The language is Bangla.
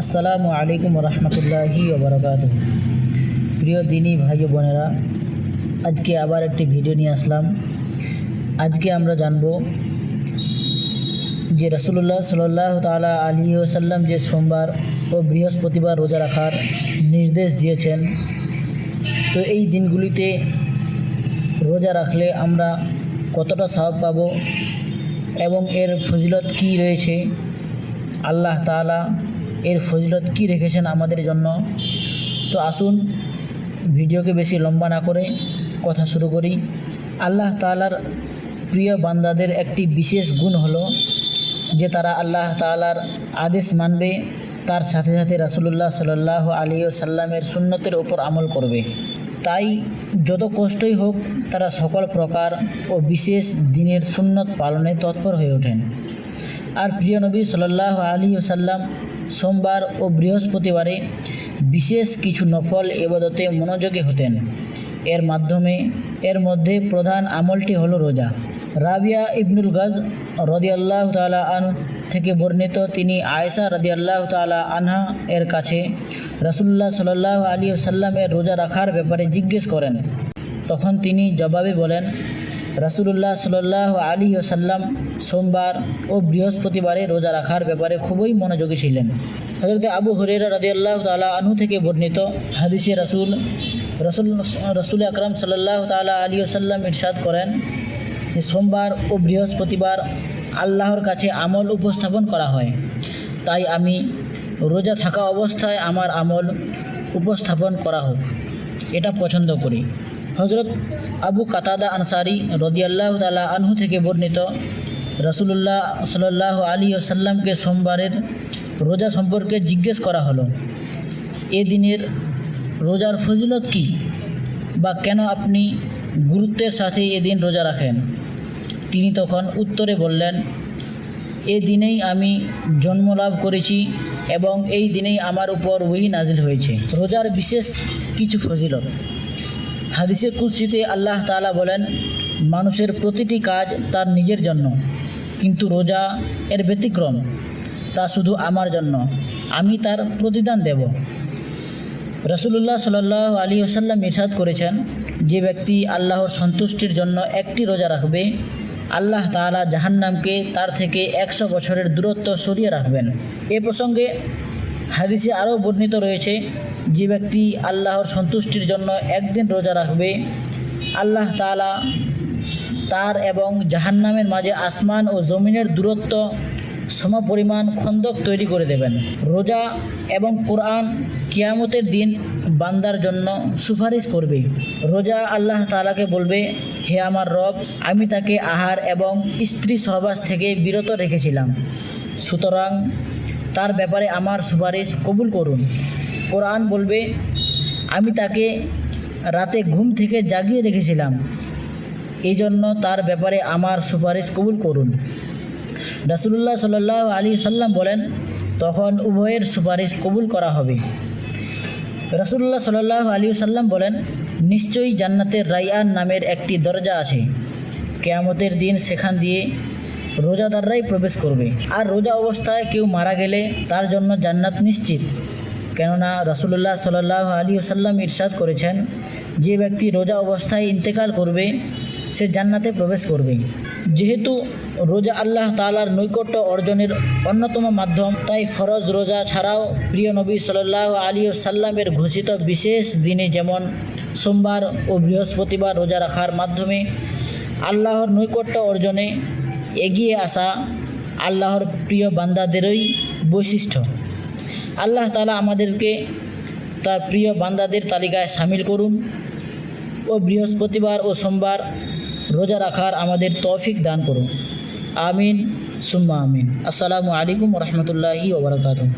আসসালামু আলাইকুম রহমতুল্লাহি ওবরাকাত প্রিয় দিনী ভাই বোনেরা, আজকে আবার একটি ভিডিও নিয়ে আসলাম। আজকে আমরা জানব যে রসুল্লাহ সাল্লাহ তালা আলী ওসাল্লাম যে সোমবার ও বৃহস্পতিবার রোজা রাখার নির্দেশ দিয়েছেন, তো এই দিনগুলিতে রোজা রাখলে আমরা কতটা সাহাব পাব এবং এর ফজিলত কী রয়েছে? আল্লাহ তাআলা এর ফজিলত কী রেখেছেন আমাদের জন্য? তো আসুন, ভিডিওকে বেশি লম্বা না করে কথা শুরু করি। আল্লাহ তাআলার প্রিয় বান্দাদের একটি বিশেষ গুণ হলো যে তারা আল্লাহ তাআলার আদেশ মানবে, তার সাথে সাথে রাসুলুল্লাহ সাল্লাহ আলী ও সাল্লামের সুন্নতের ওপর আমল করবে। তাই যত কষ্টই হোক, তারা সকল প্রকার ও বিশেষ দিনের সুন্নত পালনে তৎপর হয়ে ওঠেন। আর প্রিয় নবী সাল্লাহ আলী সাল্লাম সোমবার ও বৃহস্পতিবারে বিশেষ কিছু নফল এবাদতে মনোযোগী হতেন। এর মাধ্যমে, এর মধ্যে প্রধান আমলটি হলো রোজা। রাবিয়া ইবনুল গাজ রদিয়াল্লাহ তালা আন থেকে বর্ণিত তিনি আয়েশা রদিয়াল্লাহ তালা আনহা এর কাছে রসুল্লাহ সাল্লাহ আলী সাল্লামের রোজা রাখার ব্যাপারে জিজ্ঞেস করেন। তখন তিনি জবাবে বলেন রাসুলুল্লাহ সাল্লাহ আলী সাল্লাম সোমবার ও বৃহস্পতিবারে রোজা রাখার ব্যাপারে খুবই মনোযোগী ছিলেন। হজরত আবু হরেরা রাদিয়াল্লাহ তালা আনহু থেকে বর্ণিত হাদিসে রাসুল, রসুল রসুল আকরাম সাল্লাহ তালা আলী সাল্লাম ইরশাদ করেন সোমবার ও বৃহস্পতিবার আল্লাহর কাছে আমল উপস্থাপন করা হয়। তাই আমি রোজা থাকা অবস্থায় আমার আমল উপস্থাপন করা হোক। এটা পছন্দ করি। হজরত আবু কাতাদা আনসারি রদিয়াল্লাহ তালা আনহু থেকে বর্ণিত, রসুলুল্লাহ সাল্লাহ আলী আসাল্লামকে সোমবারের রোজা সম্পর্কে জিজ্ঞেস করা হলো, এ দিনের রোজার ফজিলত কি? বা কেন আপনি গুরুত্বের সাথে এদিন রোজা রাখেন? তিনি তখন উত্তরে বললেন, এ দিনেই আমি জন্ম লাভ করেছি এবং এই দিনেই আমার উপর ওই নাজিল হয়েছে। রোজার বিশেষ কিছু ফজিলত। হাদিসে কুৎসিতে আল্লাহ তাআলা বলেন, মানুষের প্রতিটি কাজ তার নিজের জন্য, কিন্তু রোজা এর ব্যতিক্রম, তা শুধু আমার জন্য, আমি তার প্রতিদান দেব। রসুল্লাহ সাল আলী আসাল্লাম ইরশাদ করেছেন, যে ব্যক্তি আল্লাহর সন্তুষ্টির জন্য একটি রোজা রাখবে, আল্লাহ তাআলা জাহান্নামকে তার থেকে একশো বছরের দূরত্ব সরিয়ে রাখবেন। এ প্রসঙ্গে হাদিসে আরও বর্ণিত রয়েছে যে ব্যক্তি আল্লাহর সন্তুষ্টির জন্য একদিন রোজা রাখবে, আল্লাহ তাআলা তার এবং জাহান্নামের মাঝে আসমান ও জমিনের দূরত্ব, সমপরিমাণ খন্দক তৈরি করে দেবেন। রোজা এবং কোরআন কিয়ামতের দিন বান্দার জন্য সুপারিশ করবে। রোজা আল্লাহ তালাকে বলবে, হে আমার রব, আমি তাকে আহার এবং স্ত্রী সহবাস থেকে বিরত রেখেছিলাম। সুতরাং তার ব্যাপারে আমার সুপারিশ কবুল করুন। কোরআন বলবে, আমি তাকে রাতে ঘুম থেকে জাগিয়ে রেখেছিলাম। এই জন্য তার ব্যাপারে আমার সুপারিশ কবুল করুন। রাসুলুল্লাহ সাল্লাহ আলী সাল্লাম বলেন, তখন উভয়ের সুপারিশ কবুল করা হবে। রাসুল্লাহ সাল্লাহ আলী সাল্লাম বলেন, নিশ্চয়ই জান্নাতের রাইয়ান নামের একটি দরজা আছে। কেয়ামতের দিন সেখান দিয়ে রোজাদাররাই প্রবেশ করবে। আর রোজা অবস্থায় কেউ মারা গেলে তার জন্য জান্নাত নিশ্চিত। কেননা রসুল্লাহ সাল্লাহ আলী সাল্লাম ইরশাদ করেছেন, যে ব্যক্তি রোজা অবস্থায় ইন্তেকাল করবে, সে জান্নাতে প্রবেশ করবে। যেহেতু রোজা আল্লাহ তালার নৈকট্য অর্জনের অন্যতম মাধ্যম, তাই ফরজ রোজা ছাড়াও প্রিয় নবী সাল্লাহ আলী সাল্লামের ঘোষিত বিশেষ দিনে যেমন সোমবার ও বৃহস্পতিবার রোজা রাখার মাধ্যমে আল্লাহর নৈকট্য অর্জনে এগিয়ে আসা আল্লাহর প্রিয় বান্দাদেরই বৈশিষ্ট্য। আল্লাহ তালা আমাদেরকে তার প্রিয় বান্দাদের তালিকায় সামিল করুন ও বৃহস্পতিবার ও সোমবার রোজা রাখার আমাদের তৌফিক দান করুন। আমিন, সুম্মা আমিন। আসসালামু আলাইকুম রহমতুল্লাহি ওবরাকাতুহ